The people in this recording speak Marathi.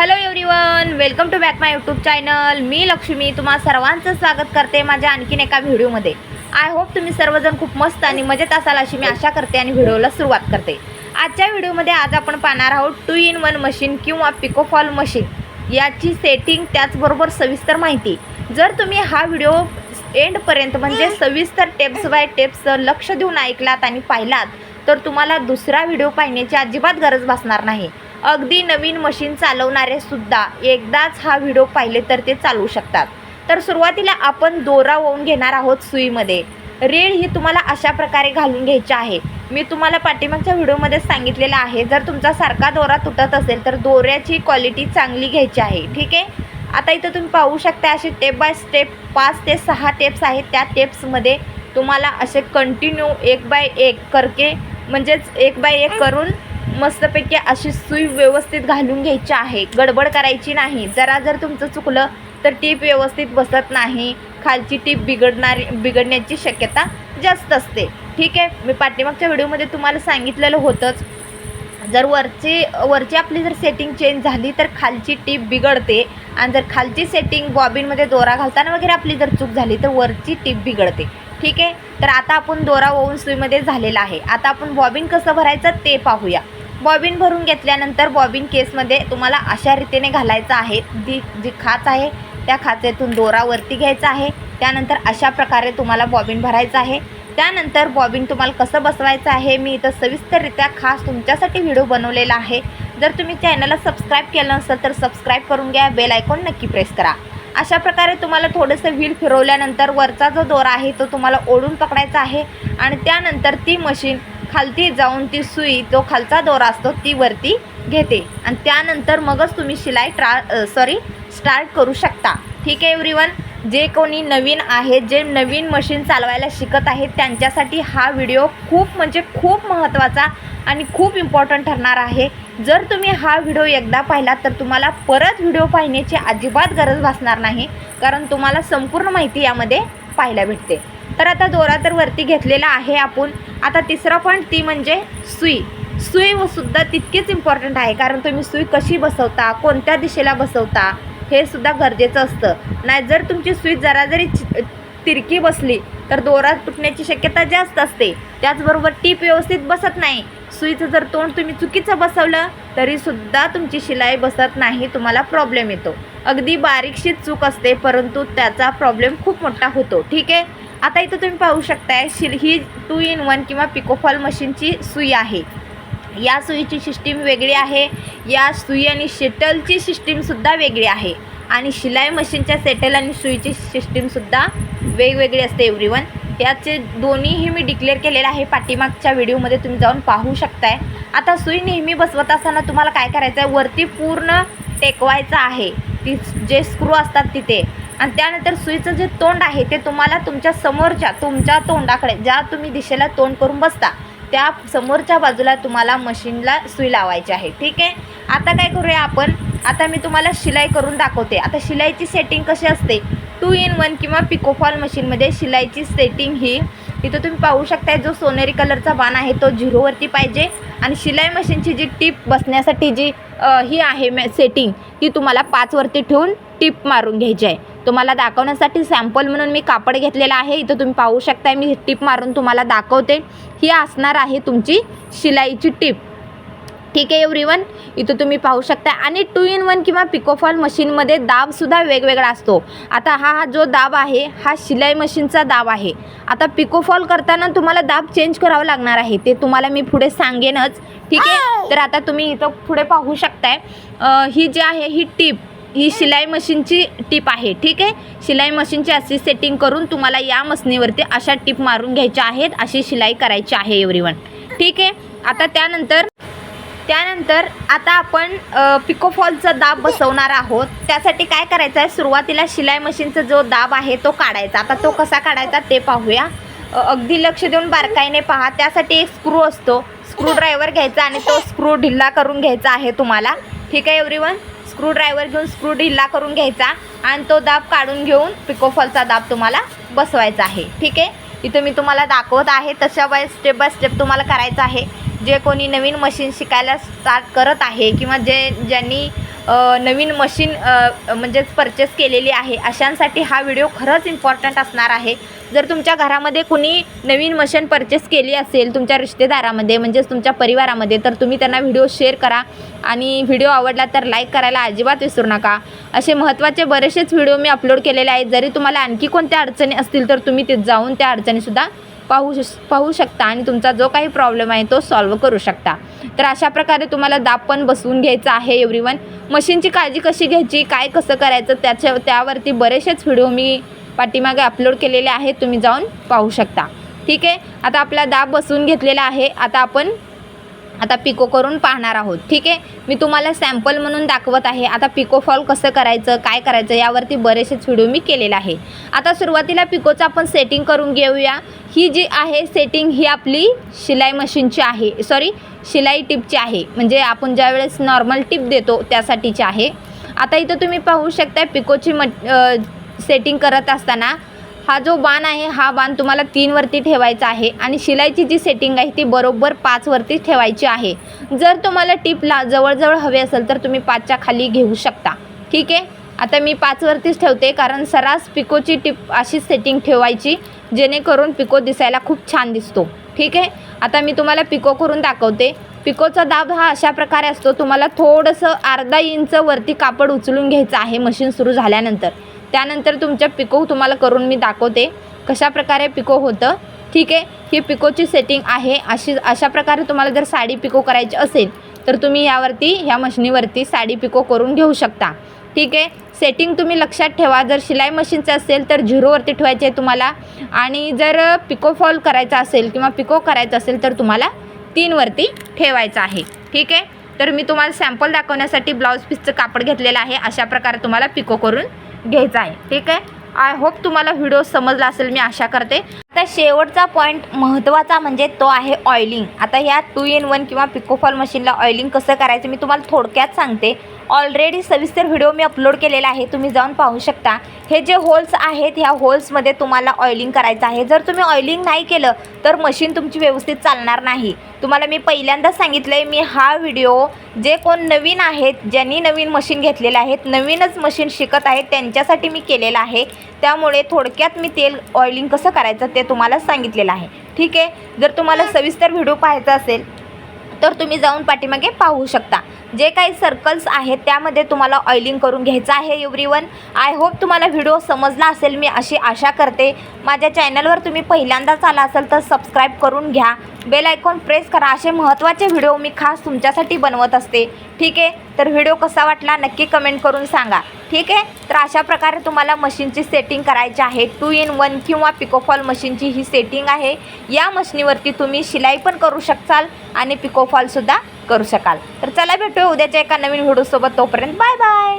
Hello everyone welcome to back my YouTube channel मी लक्ष्मी तुम्हा सर्वांचं स्वागत करते माझ्या आणखीन एका व्हिडिओमध्ये. आय होप तुम्ही सर्वजण खूप मस्त आणि मजेत असाल अशी मी आशा करते आणि व्हिडिओला सुरुवात करते. आजच्या व्हिडिओमध्ये आज आपण पाहणार आहोत टू इन वन मशीन किंवा पिकोफॉल मशीन याची सेटिंग त्याचबरोबर सविस्तर माहिती. जर तुम्ही हा व्हिडिओ एंडपर्यंत म्हणजे सविस्तर टेप्स बाय टेप्स लक्ष देऊन ऐकलात आणि पाहिलात तर तुम्हाला दुसरा व्हिडिओ पाहण्याची अजिबात गरज भासणार नाही. अगदी नवीन मशीन चालवणारे सुद्धा एकदाच हा व्हिडिओ पाहिले तर ते चालवू शकतात. तर सुरुवातीला आपण दोरा ओवून घेणार आहोत सुईमध्ये. रेड ही तुम्हाला अशा प्रकारे घालून घ्यायची आहे. मी तुम्हाला पाठीमागच्या व्हिडिओमध्ये सांगितलेलं आहे जर तुमचा सारखा दोरा तुटत असेल तर दोऱ्याची क्वालिटी चांगली घ्यायची आहे ठीक आहे? आता इथं तुम्ही पाहू शकता असे स्टेप बाय स्टेप पाच ते सहा टेप्स आहेत. त्या टेप्समध्ये तुम्हाला असे कंटिन्यू एक बाय एक करके म्हणजेच एक बाय एक करून मस्तपैकी अशी सुई व्यवस्थित घालून घ्यायची आहे. गडबड करायची नाही. जरा जर तुमचं चुकलं तर टीप व्यवस्थित बसत नाही. खालची टीप बिघडणारी बिघडण्याची शक्यता जास्त असते. ठीक आहे? मी पाठीमागच्या व्हिडिओमध्ये तुम्हाला सांगितलेलं होतंच. जर वरची वरची आपली जर सेटिंग चेंज झाली तर खालची टीप बिघडते. आणि जर खालची सेटिंग बॉबिनमध्ये दोरा घालताना वगैरे आपली जर चूक झाली तर वरची टीप बिघडते. ठीक आहे? तर आता आपण दोरा ओवून सुईमध्ये झालेला आहे. आता आपण बॉबिन कसं भरायचं ते पाहूया. बॉबिन भरून घेतल्यानंतर बॉबिन केसमध्ये तुम्हाला अशा रीतीने घालायचं आहे. जी जी खाच आहे त्या खाचेतून दोरा वरती घ्यायचा आहे. त्यानंतर अशा प्रकारे तुम्हाला बॉबिन भरायचं आहे. त्यानंतर बॉबिन तुम्हाला कसं बसवायचं आहे मी इथं सविस्तररित्या खास तुमच्यासाठी व्हिडिओ बनवलेला आहे. जर तुम्ही चॅनलला सबस्क्राईब केलं नसेल तर सबस्क्राईब करून घ्या बेल आयकॉन नक्की प्रेस करा. अशा प्रकारे तुम्हाला थोडंसं व्हील फिरवल्यानंतर वरचा जो दोरा आहे तो तुम्हाला ओढून पकडायचा आहे. आणि त्यानंतर ती मशीन खालती जाऊन ती सुई जो खालचा दोरा असतो ती वरती घेते. आणि त्यानंतर मगच तुम्ही शिलाई ट्रा सॉरी स्टार्ट करू शकता. ठीक आहे एव्हरीवन जे कोणी नवीन आहेत जे नवीन मशीन चालवायला शिकत आहेत त्यांच्यासाठी हा व्हिडिओ खूप म्हणजे खूप महत्त्वाचा आणि खूप इम्पॉर्टंट ठरणार आहे. जर तुम्ही हा व्हिडिओ एकदा पाहिला तर तुम्हाला परत व्हिडिओ पाहण्याची अजिबात गरज भासणार नाही कारण तुम्हाला संपूर्ण माहिती यामध्ये पाहायला भेटते. तर आता दोरा तर वरती घेतलेला आहे आपण. आता तिसरा पॉईंट ती म्हणजे सुई. सुई सुद्धा तितकीच इम्पॉर्टंट आहे कारण तुम्ही सुई कशी बसवता कोणत्या दिशेला बसवता हे सुद्धा गरजेचं असतं. नाही जर तुमची सुई जरा जरी चि- तिरकी बसली तर दोरा तुटण्याची शक्यता जास्त असते. त्याचबरोबर टीप व्यवस्थित बसत नाही. सुईचं जर तोंड तुम्ही चुकीचं बसवलं तरीसुद्धा तुमची शिलाई बसत नाही तुम्हाला प्रॉब्लेम येतो. अगदी बारीकशी चूक असते परंतु त्याचा प्रॉब्लेम खूप मोठा होतो. ठीक आहे? आता इथं तुम्ही पाहू शकताय शिल ही टू इन वन किंवा पिकोफॉल मशीनची सुई आहे. या सुईची सिस्टीम वेगळी आहे. या सुई आणि शेटलची सिस्टीमसुद्धा वेगळी आहे. आणि शिलाई मशीनच्या सेटल आणि सुईची सिस्टीमसुद्धा वेगवेगळी असते एव्हरीवन याचे दोन्हीही मी डिक्लेअर केलेलं आहे. पाठीमागच्या व्हिडिओमध्ये तुम्ही जाऊन पाहू शकताय. आता सुई नेहमी बसवत असताना तुम्हाला काय करायचं आहे वरती पूर्ण टेकवायचं आहे. ती जे स्क्रू असतात तिथे. आणि त्यानंतर सुईचं जे तोंड आहे ते तुम्हाला तुमच्या समोरच्या तुमच्या तोंडाकडे ज्या तुम्ही दिशेला तोंड करून बसता त्या समोरच्या बाजूला तुम्हाला मशीनला सुई लावायची आहे. ठीक आहे? आता काय करूया आपण? आता मी तुम्हाला शिलाई करून दाखवते. आता शिलाईची सेटिंग कशी असते? टू इन वन किंवा पिकोफॉल मशीनमध्ये शिलाईची सेटिंग ही तिथं तुम्ही पाहू शकताय जो सोनेरी कलरचा बाण आहे तो झिरोवरती पाहिजे. आणि शिलाई मशीनची जी टीप बसण्यासाठी जी ही आहे मे सेटिंग ती तुम्हाला पाचवरती ठेवून टीप मारून घ्यायची आहे. तुम्हाला दाखवण्यासाठी सॅम्पल म्हणून मी कापड घेतलेलं आहे. इथं तुम्ही पाहू शकताय मी टीप मारून तुम्हाला दाखवते. ही असणार आहे तुमची शिलाईची टीप. ठीक आहे एव्हरीवन इथं तुम्ही पाहू शकता आणि टू इन वन किंवा पिकोफॉल मशीनमध्ये दाबसुद्धा वेगवेगळा असतो. आता हा हा जो दाब आहे हा शिलाई मशीनचा दाब आहे. आता पिकोफॉल करताना तुम्हाला दाब चेंज करावा लागणार आहे. ते तुम्हाला मी पुढे सांगेनच. ठीक आहे? तर आता तुम्ही इथं पुढे पाहू शकताय. ही जी आहे ही टीप. ही शिलाई मशीनची टीप आहे ठीक आहे? शिलाई मशीनची अशी सेटिंग करून तुम्हाला या मशनीवरती अशा टीप मारून घ्यायच्या आहेत अशी शिलाई करायची आहे एव्हरीवन ठीक आहे? आता त्यानंतर त्यानंतर आता आपण पिकोफॉलचा दाब बसवणार आहोत. त्यासाठी काय करायचं आहे सुरुवातीला शिलाई मशीनचा जो दाब आहे तो काढायचा. आता तो कसा काढायचा ते पाहूया. अगदी लक्ष देऊन बारकाईने पहा. त्यासाठी एक स्क्रू असतो. स्क्रू ड्रायव्हर घ्यायचा आणि तो स्क्रू ढिल्ला करून घ्यायचा आहे तुम्हाला. ठीक आहे एव्हरीवन स्क्रूड्रायव्हर घेऊन स्क्रू ढिल्ला करून घ्यायचा आणि तो दाब काढून घेऊन पिकोफॉलचा दाब तुम्हाला बसवायचा आहे. ठीक आहे? इथं मी तुम्हाला दाखवत आहे. तशा बाय स्टेप बाय स्टेप तुम्हाला करायचं आहे. जे कोणी नवीन मशीन शिकायला स्टार्ट करत आहे किंवा जे ज्यांनी नवीन मशीन म्हणजेच परचेस केलेली आहे अशांसाठी हा व्हिडिओ खरंच इम्पॉर्टंट असणार आहे. जर तुमच्या घरामध्ये कुणी नवीन मशीन परचेस केली असेल तुमच्या रिश्तेदारामध्ये म्हणजेच तुमच्या परिवारामध्ये तर तुम्ही त्यांना व्हिडिओ शेअर करा. आणि व्हिडिओ आवडला तर लाईक करायला अजिबात विसरू नका. असे महत्त्वाचे बरेचसेच व्हिडिओ मी अपलोड केलेले आहेत. जरी तुम्हाला आणखी कोणत्या अडचणी असतील तर तुम्ही ते जाऊन त्या अडचणीसुद्धा पाहू श पाहू शकता आणि तुमचा जो काही प्रॉब्लेम आहे तो सॉल्व करू शकता. तर अशा प्रकारे तुम्हाला दाब पण बसवून घ्यायचा आहे एव्हरीवन मशीनची काळजी कशी घ्यायची काय कसं करायचं त्याच्या त्यावरती बरेचसेच व्हिडिओ मी पाठीमागे अपलोड केलेले आहेत तुम्ही जाऊन पाहू शकता. ठीक आहे? आता आपला दाब बसवून घेतलेला आहे. आता आपण आता पिको करून पाहणार आहोत. ठीक आहे? मी तुम्हाला सॅम्पल म्हणून दाखवत आहे. आता पिको फॉल कसं करायचं काय करायचं यावरती बरेचसेच व्हिडिओ मी केलेला आहे. आता सुरुवातीला पिकोचं आपण सेटिंग करून घेऊया. ही जी आहे सेटिंग ही आपली शिलाई मशीनची आहे. सॉरी शिलाई टिपची आहे. म्हणजे आपण ज्यावेळेस नॉर्मल टिप देतो त्यासाठीची आहे. आता इथं तुम्ही पाहू शकता पिकोची म सेटिंग करत असताना हा जो बाण आहे हा बाण तुम्हाला तीनवरती ठेवायचा आहे आणि शिलाईची जी सेटिंग आहे ती बरोबर पाचवरती ठेवायची आहे. जर तुम्हाला टिपला जवळजवळ हवे असेल तर तुम्ही पाचच्या खाली घेऊ शकता. ठीक आहे? आता मी पाचवरतीच ठेवते कारण सरास पिकोची टिप अशीच सेटिंग ठेवायची जेणेकरून पिको दिसायला खूप छान दिसतो. ठीक आहे? आता मी तुम्हाला पिको करून दाखवते. पिकोचा दाब हा अशा प्रकारे असतो तुम्हाला थोडंसं अर्धा इंच वरती कापड उचलून घ्यायचं आहे मशीन सुरू झाल्यानंतर. त्यानंतर तुमच्या पिको तुम्हाला करून मी दाखवते कशा प्रकारे पिको होतं. ठीक आहे? ही पिकोची सेटिंग आहे. अशी अशा प्रकारे तुम्हाला जर साडी पिको करायची असेल तर तुम्ही यावरती ह्या मशिनीवरती साडी पिको करून घेऊ शकता. ठीक आहे? सेटिंग तुम्ही लक्षात ठेवा. जर शिलाई मशीनचं असेल तर झिरोवरती ठेवायचे आहे तुम्हाला. आणि जर पिको फॉल करायचा असेल किंवा पिको करायचं असेल तर तुम्हाला तीनवरती ठेवायचं आहे. ठीक आहे? तर मी तुम्हाला सॅम्पल दाखवण्यासाठी ब्लाऊज पीसचं कापड घेतलेलं आहे. अशा प्रकारे तुम्हाला पिको करून घ्यायचा आहे. ठीक आहे? आय होप तुम्हाला व्हिडिओ समजला असेल मी आशा करते. आता शेवटचा पॉईंट महत्त्वाचा म्हणजे तो आहे ऑइलिंग आता ह्या टू इन वन किंवा पिकोफॉल मशीनला ऑइलिंग कसं करायचं मी तुम्हाला थोडक्यात सांगते. ऑलरेडी सविस्तर व्हिडिओ मी अपलोड केलेला आहे तुम्ही जाऊन पाहू शकता. हे जे होल्स आहेत ह्या होल्समध्ये तुम्हाला ऑइलिंग करायचं आहे. जर तुम्ही ऑइलिंग नाही केलं तर मशीन तुमची व्यवस्थित चालणार नाही. तुम्हाला मी पहिल्यांदाच सांगितलं आहे मी हा व्हिडिओ जे कोण नवीन आहेत ज्यांनी नवीन मशीन घेतलेलं आहेत नवीनच मशीन शिकत आहेत त्यांच्यासाठी मी केलेलं आहे. त्यामुळे थोडक्यात मी तेल ऑइलिंग कसं करायचं ते तुम्हाला सांगितलेलं आहे. ठीक आहे? जर तुम्हाला सविस्तर व्हिडिओ पाहायचा असेल तर तुम्ही जाऊन पाठीमागे पाहू शकता. जे काही सर्कल्स आहेत त्यामध्ये तुम्हाला ऑइलिंग करून घ्यायचं आहे एव्हरीवन आय होप तुम्हाला व्हिडिओ समजला असेल मी अशी आशा करते. माझ्या चॅनलवर तुम्ही पहिल्यांदाच आला असाल तर सबस्क्राईब करून घ्या. बेल आयकॉन प्रेस करा असे महत्त्वाचे व्हिडिओ मी खास तुमच्यासाठी बनवत असते. ठीक आहे? तर व्हिडिओ कसा वाटला नक्की कमेंट करून सांगा. ठीक आहे? तर अशा प्रकारे तुम्हाला मशीनची सेटिंग करायची आहे. टू इन वन किंवा पिकोफॉल मशीनची ही सेटिंग आहे. या मशीनीवरती तुम्ही शिलाई पण करू शकाल आणि पिकोफॉलसुद्धा करू शकाल. तर चला भेटूया उद्याच्या एका नवीन व्हिडिओसोबत. तोपर्यंत बाय बाय.